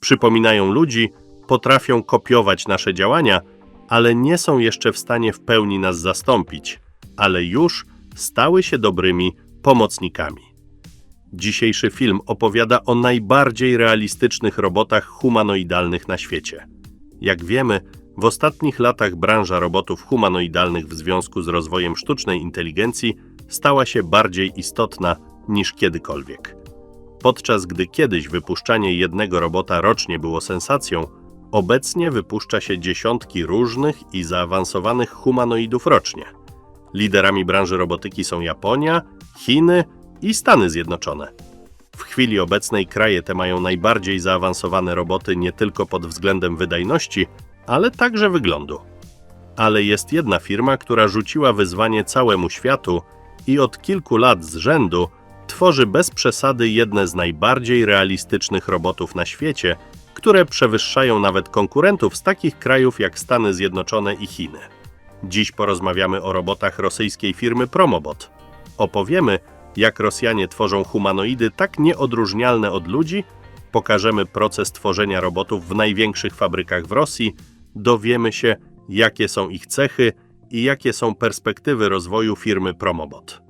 Przypominają ludzi, potrafią kopiować nasze działania, ale nie są jeszcze w stanie w pełni nas zastąpić, ale już stały się dobrymi pomocnikami. Dzisiejszy film opowiada o najbardziej realistycznych robotach humanoidalnych na świecie. Jak wiemy, w ostatnich latach branża robotów humanoidalnych w związku z rozwojem sztucznej inteligencji stała się bardziej istotna niż kiedykolwiek. Podczas gdy kiedyś wypuszczanie jednego robota rocznie było sensacją, obecnie wypuszcza się dziesiątki różnych i zaawansowanych humanoidów rocznie. Liderami branży robotyki są Japonia, Chiny i Stany Zjednoczone. W chwili obecnej kraje te mają najbardziej zaawansowane roboty nie tylko pod względem wydajności, ale także wyglądu. Ale jest jedna firma, która rzuciła wyzwanie całemu światu i od kilku lat z rzędu tworzy bez przesady jedne z najbardziej realistycznych robotów na świecie, które przewyższają nawet konkurentów z takich krajów jak Stany Zjednoczone i Chiny. Dziś porozmawiamy o robotach rosyjskiej firmy Promobot. Opowiemy, jak Rosjanie tworzą humanoidy tak nieodróżnialne od ludzi, pokażemy proces tworzenia robotów w największych fabrykach w Rosji, dowiemy się, jakie są ich cechy i jakie są perspektywy rozwoju firmy Promobot.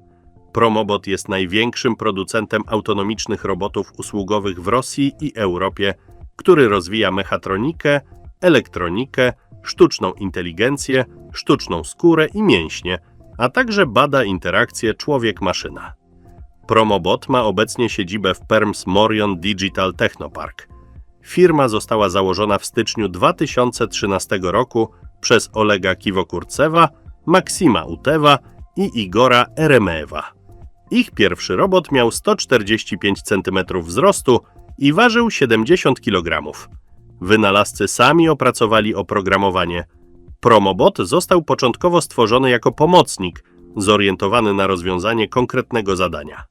Promobot jest największym producentem autonomicznych robotów usługowych w Rosji i Europie, który rozwija mechatronikę, elektronikę, sztuczną inteligencję, sztuczną skórę i mięśnie, a także bada interakcję człowiek-maszyna. Promobot ma obecnie siedzibę w Perms Morion Digital Technopark. Firma została założona w styczniu 2013 roku przez Olega Kiwokurcewa, Maksima Utewa i Igora Eremeewa. Ich pierwszy robot miał 145 cm wzrostu i ważył 70 kg. Wynalazcy sami opracowali oprogramowanie. Promobot został początkowo stworzony jako pomocnik, zorientowany na rozwiązanie konkretnego zadania.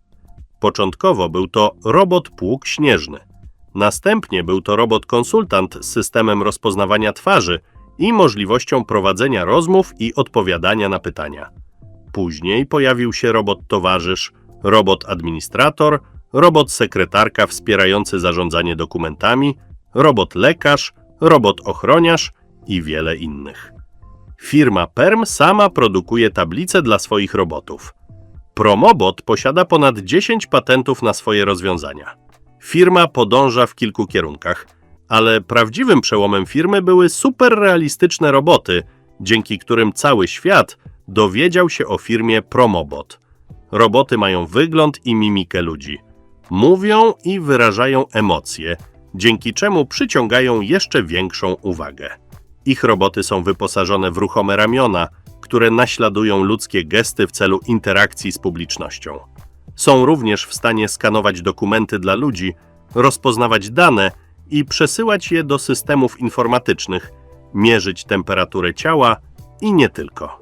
Początkowo był to robot pług śnieżny. Następnie był to robot konsultant z systemem rozpoznawania twarzy i możliwością prowadzenia rozmów i odpowiadania na pytania. Później pojawił się robot towarzysz, robot administrator, robot sekretarka wspierający zarządzanie dokumentami, robot lekarz, robot ochroniarz i wiele innych. Firma Perm sama produkuje tablice dla swoich robotów. Promobot posiada ponad 10 patentów na swoje rozwiązania. Firma podąża w kilku kierunkach, ale prawdziwym przełomem firmy były superrealistyczne roboty, dzięki którym cały świat dowiedział się o firmie Promobot. Roboty mają wygląd i mimikę ludzi. Mówią i wyrażają emocje, dzięki czemu przyciągają jeszcze większą uwagę. Ich roboty są wyposażone w ruchome ramiona, które naśladują ludzkie gesty w celu interakcji z publicznością. Są również w stanie skanować dokumenty dla ludzi, rozpoznawać dane i przesyłać je do systemów informatycznych, mierzyć temperaturę ciała i nie tylko.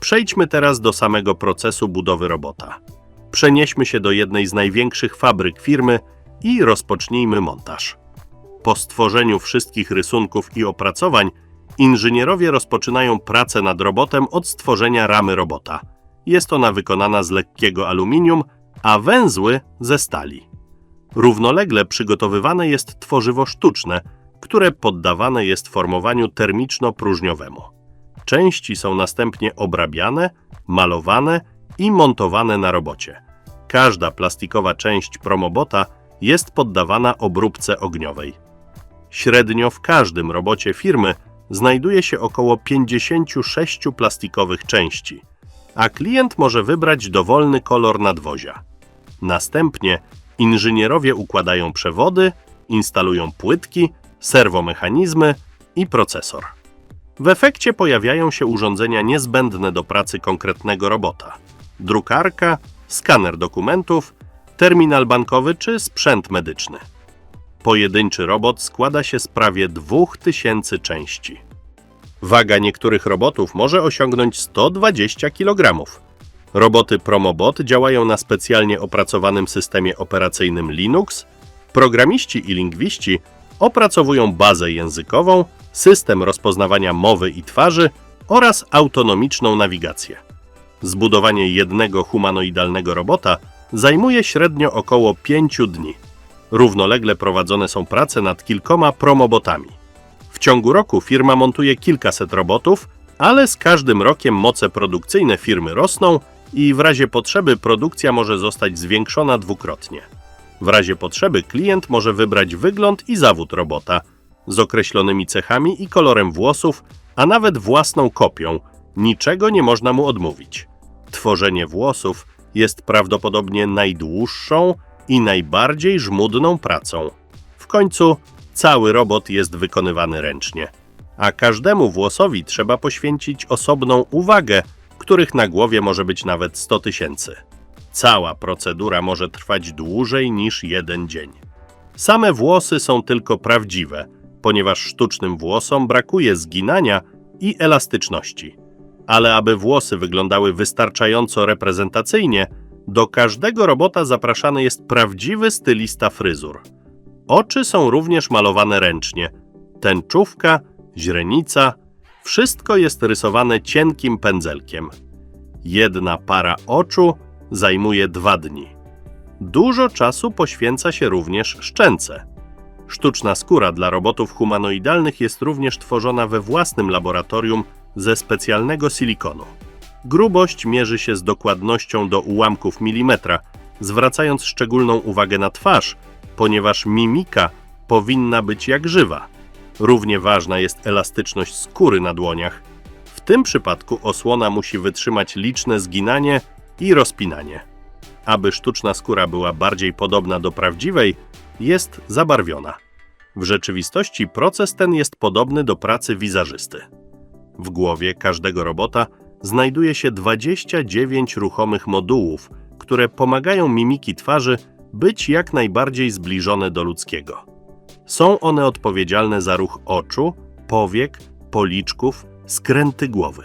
Przejdźmy teraz do samego procesu budowy robota. Przenieśmy się do jednej z największych fabryk firmy i rozpocznijmy montaż. Po stworzeniu wszystkich rysunków i opracowań, inżynierowie rozpoczynają pracę nad robotem od stworzenia ramy robota. Jest ona wykonana z lekkiego aluminium, a węzły ze stali. Równolegle przygotowywane jest tworzywo sztuczne, które poddawane jest formowaniu termiczno-próżniowemu. Części są następnie obrabiane, malowane i montowane na robocie. Każda plastikowa część promobota jest poddawana obróbce ogniowej. Średnio w każdym robocie firmy znajduje się około 56 plastikowych części, a klient może wybrać dowolny kolor nadwozia. Następnie inżynierowie układają przewody, instalują płytki, serwomechanizmy i procesor. W efekcie pojawiają się urządzenia niezbędne do pracy konkretnego robota: drukarka, skaner dokumentów, terminal bankowy czy sprzęt medyczny. Pojedynczy robot składa się z prawie 2000 części. Waga niektórych robotów może osiągnąć 120 kg. Roboty Promobot działają na specjalnie opracowanym systemie operacyjnym Linux. Programiści i lingwiści opracowują bazę językową, system rozpoznawania mowy i twarzy oraz autonomiczną nawigację. Zbudowanie jednego humanoidalnego robota zajmuje średnio około 5 dni. Równolegle prowadzone są prace nad kilkoma promobotami. W ciągu roku firma montuje kilkaset robotów, ale z każdym rokiem moce produkcyjne firmy rosną i w razie potrzeby produkcja może zostać zwiększona dwukrotnie. W razie potrzeby klient może wybrać wygląd i zawód robota z określonymi cechami i kolorem włosów, a nawet własną kopią. Niczego nie można mu odmówić. Tworzenie włosów jest prawdopodobnie najdłuższą i najbardziej żmudną pracą. W końcu cały robot jest wykonywany ręcznie, a każdemu włosowi trzeba poświęcić osobną uwagę, których na głowie może być nawet 100 tysięcy. Cała procedura może trwać dłużej niż jeden dzień. Same włosy są tylko prawdziwe, ponieważ sztucznym włosom brakuje zginania i elastyczności. Ale aby włosy wyglądały wystarczająco reprezentacyjnie, do każdego robota zapraszany jest prawdziwy stylista fryzur. Oczy są również malowane ręcznie. Tęczówka, źrenica, wszystko jest rysowane cienkim pędzelkiem. Jedna para oczu zajmuje dwa dni. Dużo czasu poświęca się również szczęce. Sztuczna skóra dla robotów humanoidalnych jest również tworzona we własnym laboratorium ze specjalnego silikonu. Grubość mierzy się z dokładnością do ułamków milimetra, zwracając szczególną uwagę na twarz, ponieważ mimika powinna być jak żywa. Równie ważna jest elastyczność skóry na dłoniach. W tym przypadku osłona musi wytrzymać liczne zginanie i rozpinanie. Aby sztuczna skóra była bardziej podobna do prawdziwej, jest zabarwiona. W rzeczywistości proces ten jest podobny do pracy wizażysty. W głowie każdego robota znajduje się 29 ruchomych modułów, które pomagają mimiki twarzy być jak najbardziej zbliżone do ludzkiego. Są one odpowiedzialne za ruch oczu, powiek, policzków, skręty głowy.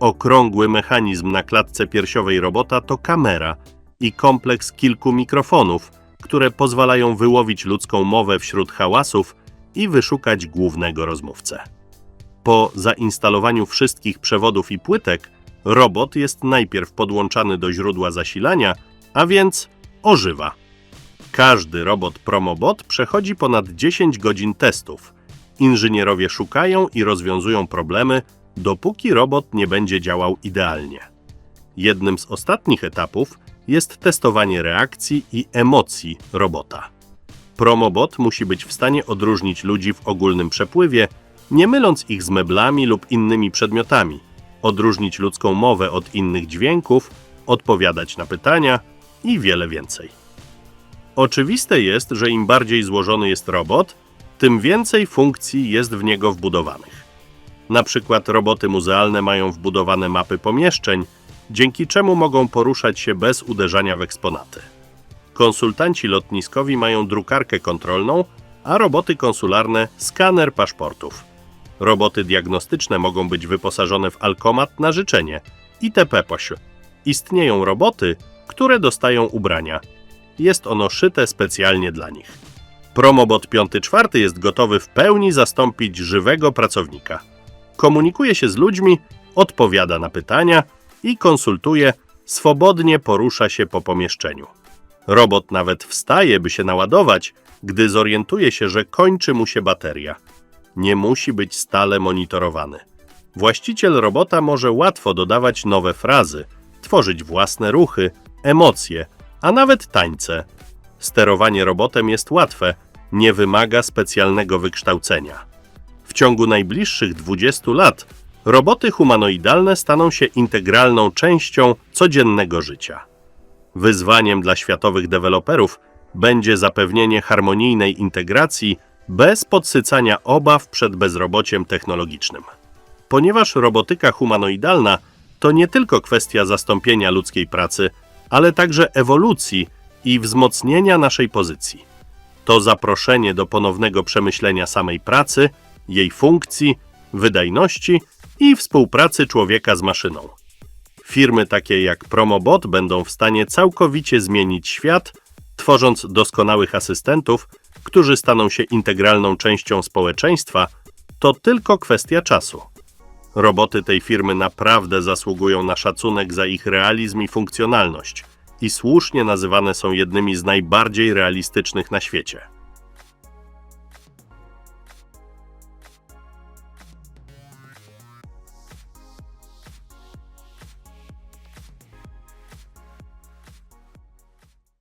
Okrągły mechanizm na klatce piersiowej robota to kamera i kompleks kilku mikrofonów, które pozwalają wyłowić ludzką mowę wśród hałasów i wyszukać głównego rozmówcę. Po zainstalowaniu wszystkich przewodów i płytek, robot jest najpierw podłączany do źródła zasilania, a więc ożywa. Każdy robot Promobot przechodzi ponad 10 godzin testów. Inżynierowie szukają i rozwiązują problemy, dopóki robot nie będzie działał idealnie. Jednym z ostatnich etapów jest testowanie reakcji i emocji robota. Promobot musi być w stanie odróżnić ludzi w ogólnym przepływie, nie myląc ich z meblami lub innymi przedmiotami, odróżnić ludzką mowę od innych dźwięków, odpowiadać na pytania i wiele więcej. Oczywiste jest, że im bardziej złożony jest robot, tym więcej funkcji jest w niego wbudowanych. Na przykład roboty muzealne mają wbudowane mapy pomieszczeń, dzięki czemu mogą poruszać się bez uderzania w eksponaty. Konsultanci lotniskowi mają drukarkę kontrolną, a roboty konsularne skaner paszportów. Roboty diagnostyczne mogą być wyposażone w alkomat na życzenie itp. poś. Istnieją roboty, które dostają ubrania. Jest ono szyte specjalnie dla nich. Promobot 5-4 jest gotowy w pełni zastąpić żywego pracownika. Komunikuje się z ludźmi, odpowiada na pytania i konsultuje, swobodnie porusza się po pomieszczeniu. Robot nawet wstaje, by się naładować, gdy zorientuje się, że kończy mu się bateria. Nie musi być stale monitorowany. Właściciel robota może łatwo dodawać nowe frazy, tworzyć własne ruchy, emocje, a nawet tańce. Sterowanie robotem jest łatwe, nie wymaga specjalnego wykształcenia. W ciągu najbliższych 20 lat roboty humanoidalne staną się integralną częścią codziennego życia. Wyzwaniem dla światowych deweloperów będzie zapewnienie harmonijnej integracji bez podsycania obaw przed bezrobociem technologicznym. Ponieważ robotyka humanoidalna to nie tylko kwestia zastąpienia ludzkiej pracy, ale także ewolucji i wzmocnienia naszej pozycji. To zaproszenie do ponownego przemyślenia samej pracy, jej funkcji, wydajności i współpracy człowieka z maszyną. Firmy takie jak Promobot będą w stanie całkowicie zmienić świat, tworząc doskonałych asystentów, którzy staną się integralną częścią społeczeństwa, to tylko kwestia czasu. Roboty tej firmy naprawdę zasługują na szacunek za ich realizm i funkcjonalność. i słusznie nazywane są jednymi z najbardziej realistycznych na świecie.